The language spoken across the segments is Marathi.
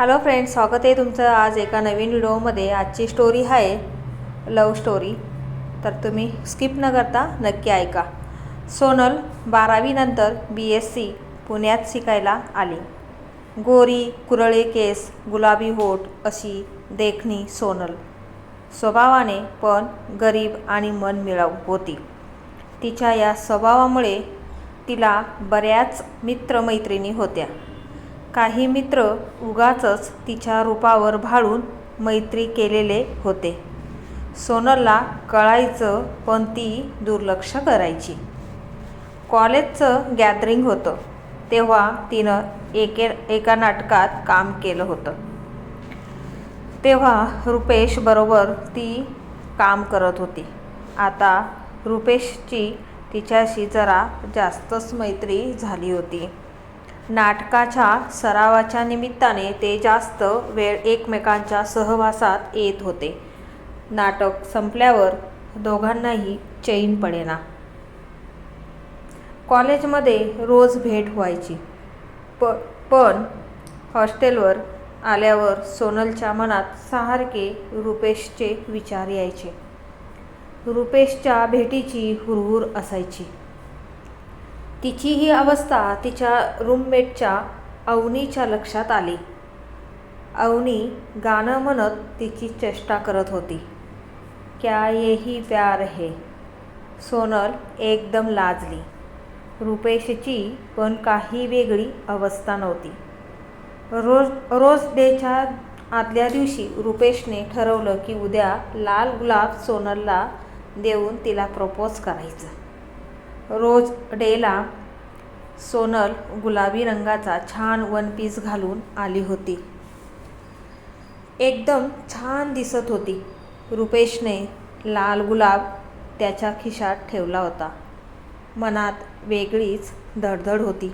हॅलो फ्रेंड्स स्वागत आहे तुमचं आज एका नवीन व्हिडिओमध्ये. आजची स्टोरी आहे लव स्टोरी तर तुम्ही स्किप न करता नक्की ऐका. सोनल बारावीनंतर बी एस सी पुण्यात शिकायला आली. गोरी कुरळे केस गुलाबी होट अशी देखणी सोनल. स्वभावाने पण गरीब आणि मन मिळव होती. तिच्या या स्वभावामुळे तिला बऱ्याच मित्रमैत्रिणी होत्या. काही मित्र उगाचच तिच्या रूपावर भाळून मैत्री केलेले होते. सोनलला कळायचं पण ती दुर्लक्ष करायची. कॉलेजचं गॅदरिंग होतं. तेव्हा तिनं एके एका नाटकात काम केलं होतं. तेव्हा रुपेशबरोबर ती काम करत होती. आता रुपेशची तिच्याशी जरा जास्तच मैत्री झाली होती. नाटकाच्या सरावाच्या निमित्ताने ते जास्त वेळ एकमेकांच्या सहवासात येत होते. नाटक संपल्यावर दोघांनाही चैन पडेना. कॉलेजमध्ये रोज भेट व्हायची. प पण हॉस्टेलवर आल्यावर सोनलच्या मनात सारखे रुपेशचे विचार यायचे. रुपेशच्या भेटीची हुरहुर असायची. तिची ही अवस्था तिच्या रूममेटच्या अवनीच्या लक्षात आली. अवनी गाणं म्हणत तिची चेष्टा करत होती. क्या येही प्यार हे सोनल एकदम लाजली. रुपेशची पण काही वेगळी अवस्था नव्हती. रोज रोज डेच्या आदल्या दिवशी रुपेशने ठरवलं की उद्या लाल गुलाब सोनलला देऊन तिला प्रपोज करायचं. रोज डेला सोनल गुलाबी रंगाचा छान वन पीस घालून आली होती. एकदम छान दिसत होती. रुपेशने लाल गुलाब त्याच्या खिशात ठेवला होता. मनात वेगळीच धडधड होती.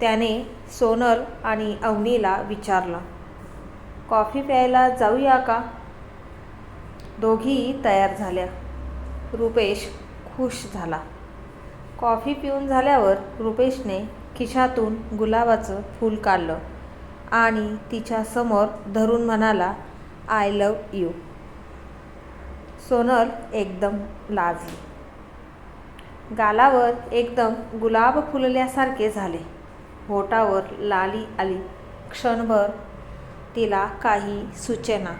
त्याने सोनल आणि अवनीला विचारलं कॉफी प्यायला जाऊया का? दोघीही तयार झाल्या. रुपेश खुश झाला. कॉफी पिऊन झाल्यावर रुपेशने खिशातून गुलाबाचं फूल काढलं आणि तिच्यासमोर धरून म्हणाला आय लव यू. सोनल एकदम लाजली. गालावर एकदम गुलाब फुलल्यासारखे झाले. होटावर लाली आली. क्षणभर तिला काही सूचना.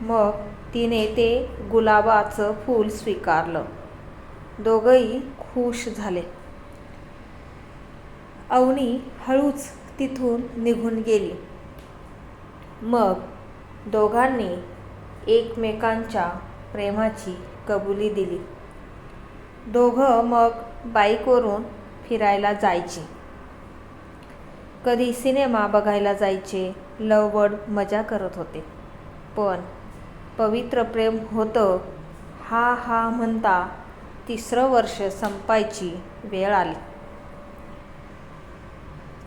मग तिने ते गुलाबाचं फूल स्वीकारलं. दोघंही खुश झाले. अवनी हळूच तिथून निघून गेली. मग दोघांनी एकमेकांच्या प्रेमाची कबुली दिली. दोघं मग बाईकवरून फिरायला जायचे. कधी सिनेमा बघायला जायचे लवबड मजा करत होते. पण पवित्र प्रेम होतं हा हा म्हणता तिसरं वर्ष संपायची वेळ आली.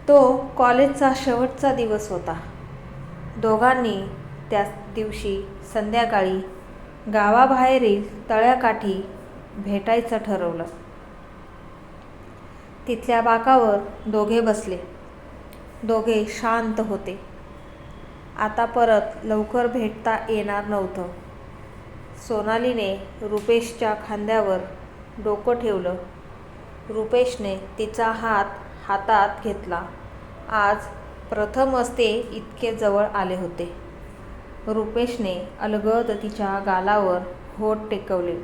तो कॉलेजचा शेवटचा दिवस होता. दोघांनी त्या दिवशी संध्याकाळी गावाबाहेरील तळ्याकाठी भेटायचं ठरवलं. तिथल्या बाकावर दोघे बसले. दोघे शांत होते. आता परत लवकर भेटता येणार नव्हतं. सोनालीने रुपेशच्या खांद्यावर डोकं ठेवलं. रुपेशने तिचा हात हातात घेतला. आज प्रथमच ते इतके जवळ आले होते. रुपेशने अलगद तिच्या गालावर होठ टेकवले.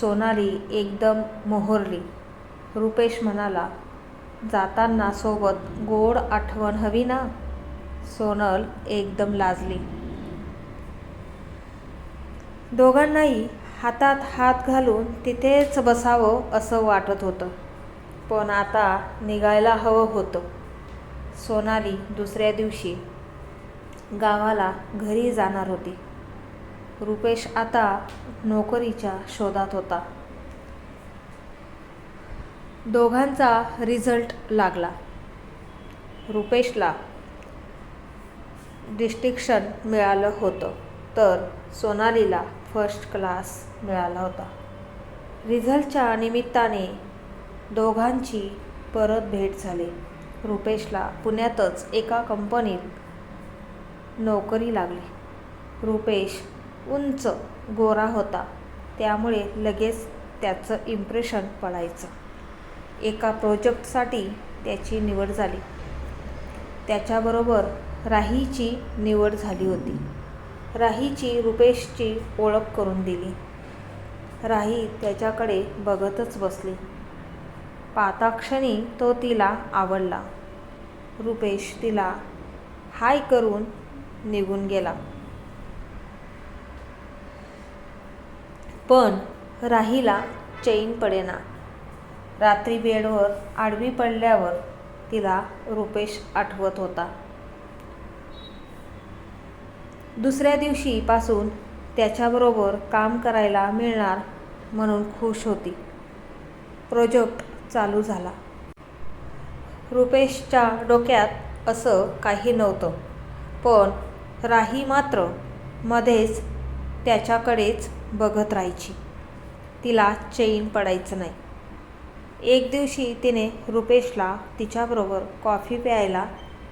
सोनाली एकदम मोहरली. रुपेश म्हणाला जाताना सोबत गोड आठवण हवी ना? सोनल एकदम लाजली. दोघांनाही हातात हात घालून तिथेच बसावं असं वाटत होतं. पण आता निघायला हवं होतं. सोनाली दुसऱ्या दिवशी गावाला घरी जाणार होती. रुपेश आता नोकरीच्या शोधात होता. दोघांचा रिझल्ट लागला. रुपेशला डिस्टिक्शन मिळालं होतं. तर सोनालीला फर्स्ट क्लास मिळाला होता. रिझल्टच्या निमित्ताने दोघांची परत भेट झाली. रुपेशला पुण्यातच एका कंपनीत नोकरी लागली. रुपेश उंच गोरा होता. त्यामुळे लगेच त्याचं इम्प्रेशन पडायचं. एका प्रोजेक्टसाठी त्याची निवड झाली. त्याच्याबरोबर राहीची निवड झाली होती. राहीची रुपेशची ओळख करून दिली. राही त्याच्याकडे बघतच बसली. पाताक्षणी तो तिला आवडला. रुपेश तिला हाय करून निघून गेला. पण राहीला चैन पडेना. रात्री बेडवर आडवी पडल्यावर तिला रुपेश आठवत होता. दुसऱ्या दिवशीपासून त्याच्याबरोबर काम करायला मिळणार म्हणून खुश होती. प्रोजेक्ट चालू झाला. रुपेशच्या डोक्यात असं काही नव्हतं. पण राही मात्र मध्येच त्याच्याकडेच बघत राहायची. तिला चैन पडायचं नाही. एक दिवशी तिने रुपेशला तिच्याबरोबर कॉफी प्यायला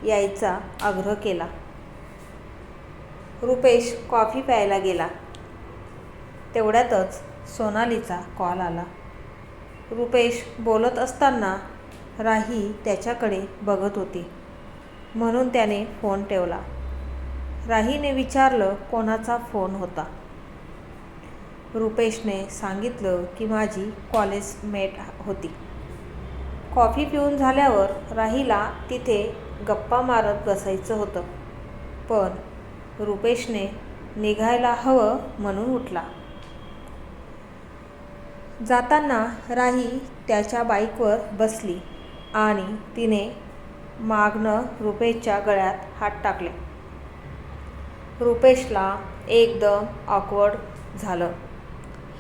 यायचा आग्रह केला. रुपेश कॉफी प्यायला गेला. तेवढ्यातच सोनालीचा कॉल आला. रुपेश बोलत असताना राही त्याच्याकडे बघत होती. म्हणून त्याने फोन ठेवला. राहीने विचारलं कोणाचा फोन होता. रुपेशने सांगितलं की माझी कॉलेजमेट होती. कॉफी पिऊन झाल्यावर राहीला तिथे गप्पा मारत बसायचं होतं. पण रुपेशने निघायला हवं म्हणून उठला. जाताना राही त्याच्या बाईकवर बसली आणि तिने मागणं रुपेशच्या गळ्यात हात टाकले. रुपेशला एकदम ऑकवर्ड झालं.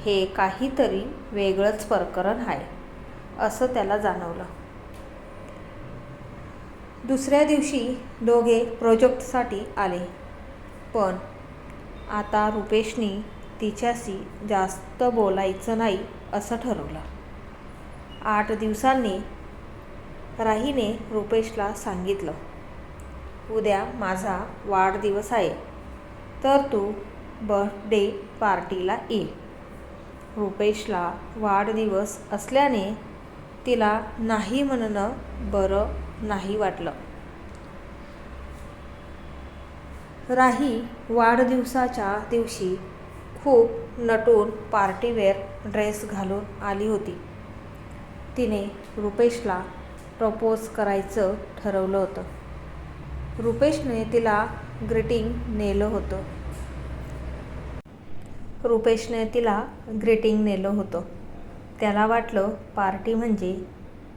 हे काहीतरी वेगळंच प्रकरण आहे असं त्याला जाणवलं. दुसऱ्या दिवशी दोघे प्रोजेक्टसाठी आले. पण आता रुपेशनी तिच्याशी जास्त बोलायचं नाही असं ठरवलं. आठ दिवसांनी राहीने रुपेशला सांगितलं उद्या माझा वाढदिवस आहे तर तू बर्थडे पार्टीला ये. रुपेशला वाढदिवस असल्याने तिला नाही म्हणणं बरं नाही वाटलं. राही वाढदिवसाच्या दिवशी खूप नटून पार्टीवेअर ड्रेस घालून आली होती. तिने रुपेशला प्रपोज करायचं ठरवलं होतं. रुपेशने तिला ग्रीटिंग नेलं होतं. रुपेशने तिला ग्रीटिंग नेलं होतं. त्याला वाटलं पार्टी म्हणजे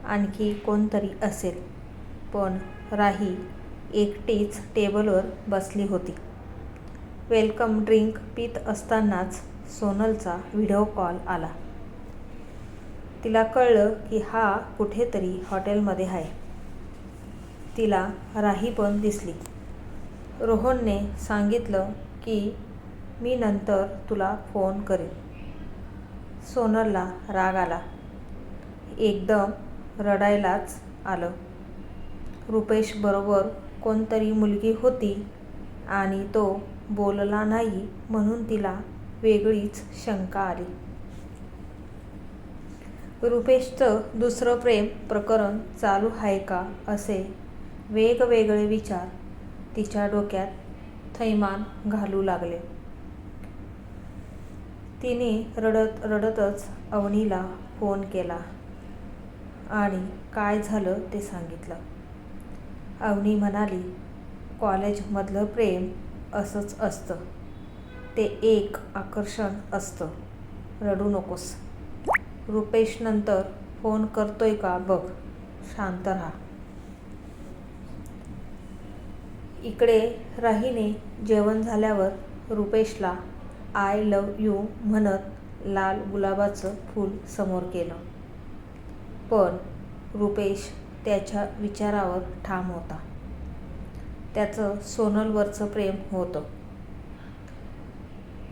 आणखी कोणतरी असेल. पण राही एकटीच टेबलवर बसली होती. वेलकम ड्रिंक पित असतानाच सोनलचा व्हिडिओ कॉल आला. तिला कळलं की हा कुठेतरी हॉटेलमध्ये आहे. तिला राही पण दिसली. रोहनने सांगितलं की मी नंतर तुला फोन करेन. सोनलला राग आला. एकदम रडायलाच आलं. रुपेश बरोबर कोणतरी मुलगी होती आणि तो बोलला नाही म्हणून तिला वेगळीच शंका आली. रुपेशचं दुसरं प्रेम प्रकरण चालू आहे का असे वेगवेगळे विचार तिच्या डोक्यात थैमान घालू लागले. तिने रडत रडतच अवनीला फोन केला आणि काय झालं ते सांगितलं. अवनी म्हणाली कॉलेजमधलं प्रेम असंच असतं. ते एक आकर्षण असतं. रडू नकोस. रुपेश नंतर फोन करतोय का बघ. शांत राहा. इकडे राहीने जेवण झाल्यावर रुपेशला आय लव यू म्हणत लाल गुलाबाचं फूल समोर केलं. पण रुपेश त्याच्या विचारावर ठाम होता. त्याचं सोनलवरचं प्रेम होतं.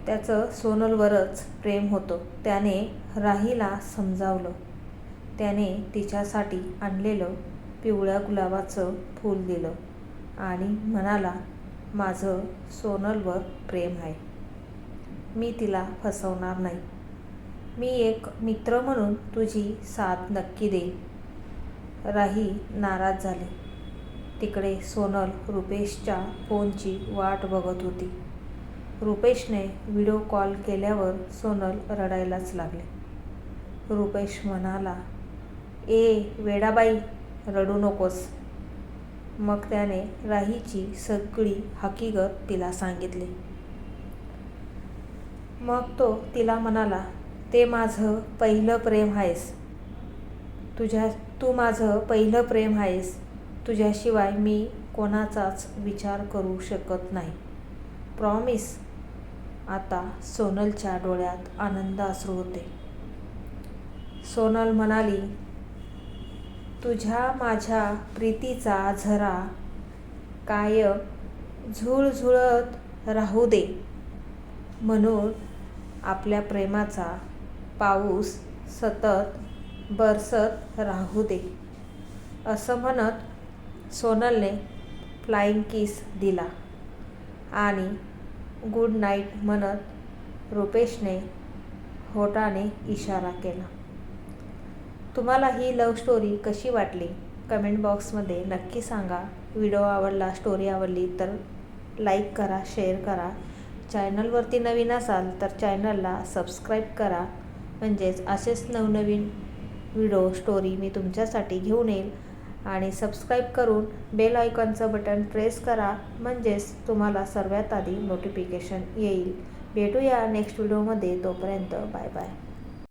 त्याचं सोनलवरच प्रेम होतं. त्याने राहीला समजावलं. त्याने तिच्यासाठी आणलेलं पिवळ्या गुलाबाचं फूल दिलं आणि म्हणाला माझं सोनलवर प्रेम आहे. मी तिला फसवणार नाही. मी एक मित्र म्हणून तुझी साथ नक्की देईन. राही नाराज झाले. तिकडे सोनल रुपेशच्या फोनची वाट बघत होती. रुपेशने व्हिडिओ कॉल केल्यावर सोनल रडायलाच लागले. रुपेश म्हणाला ए वेडाबाई रडू नकोस. मग त्याने राहीची सगळी हकीकत तिला सांगितली. मग तो तिला म्हणाला ते माझं पहिलं प्रेम आहेस. तुझ्या तू माझं पहिलं प्रेम आहेस. तुझ्याशिवाय मी कोणाचाच विचार करू शकत नाही. प्रॉमिस आता सोनलच्या डोळ्यात आनंद अश्रू होते. सोनल म्हणाली तुझ्या माझ्या प्रीतीचा झरा कायम झुळझुळत राहू दे. म्हणून आपल्या प्रेमाचा पाऊस सतत बरसत राहू दे. असं म्हणत सोनलने फ्लाईंग किस दिला. आणि गुड नाईट म्हणत रुपेशने होटाने इशारा केला. तुम्हाला ही लव स्टोरी कशी वाटली? कमेंट बॉक्समध्ये नक्की सांगा. व्हिडिओ आवडला स्टोरी आवडली तर लाईक करा शेअर करा. चॅनलवरती नवीन असाल तर चॅनलला सबस्क्राईब करा. म्हणजेच असेच नवनवीन व्हिडिओ स्टोरी मी तुमच्यासाठी घेऊन येईल. आणि सबस्क्राईब करून बेल आयकॉनचं बटन प्रेस करा म्हणजेच तुम्हाला सर्वात आधी नोटिफिकेशन येईल. भेटूया नेक्स्ट व्हिडिओमध्ये तोपर्यंत बाय बाय.